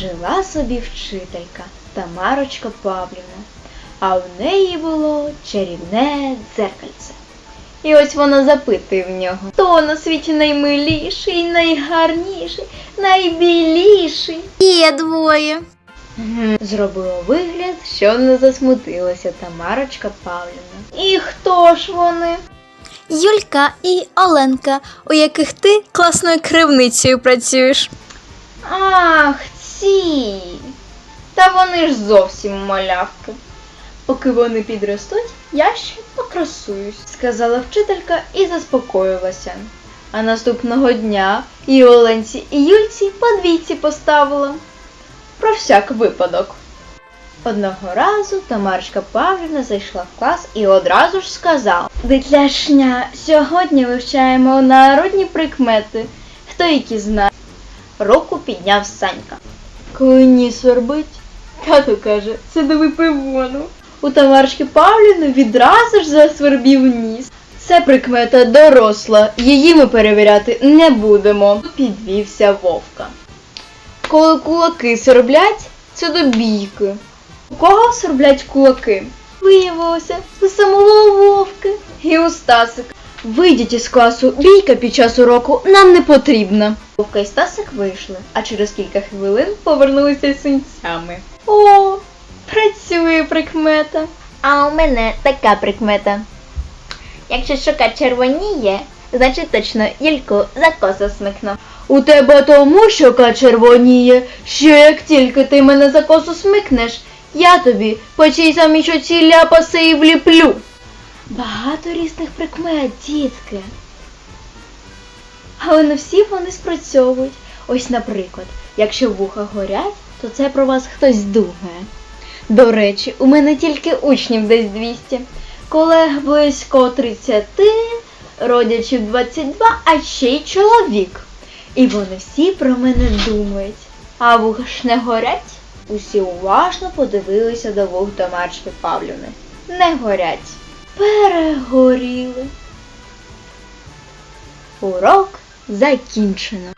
Жила собі вчителька Тамарочка Павлівна, а в неї було чарівне дзеркальце. І ось вона запитує в нього, хто на світі наймиліший, найгарніший, найбіліший. Є двоє. Зробила вигляд, що не засмутилася Тамарочка Павлівна. І хто ж вони? Юлька і Оленка, у яких ти класною кривницею працюєш. Ах, ці. Та вони ж зовсім малявки. Поки вони підростуть, я ще покрасуюсь, сказала вчителька і заспокоїлася. А наступного дня і Оленці, і Юльці по двійці поставила. Про всяк випадок. Одного разу Тамарочка Павлівна зайшла в клас і одразу ж сказала: Дитляшня, сьогодні вивчаємо народні прикмети. Хто які знає? Руку підняв Санька. Коли ніс свербить, тато каже, це до випивону. У Тамарочки Павлівни відразу ж засвербів ніс. Це прикмета доросла, її ми перевіряти не будемо, підвівся вовка. Коли кулаки сверблять, це до бійки. У кого сверблять кулаки? Виявилося, у самого вовки. І у Стасик. Вийдіть із класу, бійка під час уроку нам не потрібна. Вовка і Стасик вийшли, а через кілька хвилин повернулися з синцями. О, працює прикмета. А у мене така прикмета. Якщо щока червоніє, значить точно Юльку за косу смикну. У тебе тому щока червоніє, що як тільки ти мене за косу смикнеш, я тобі по цій самій щоці ляпаси і вліплю. Багато різних прикмет, дітки. Але не всі вони спрацьовують. Ось, наприклад, якщо вуха горять, то це про вас хтось думає. До речі, у мене тільки учнів десь 200, колег близько 30, родичів 22, а ще й чоловік. І вони всі про мене думають. А вуха ж не горять? Усі уважно подивилися до вух Тамарчки Павлівни. Не горять. Перегоріли. Урок закінчено.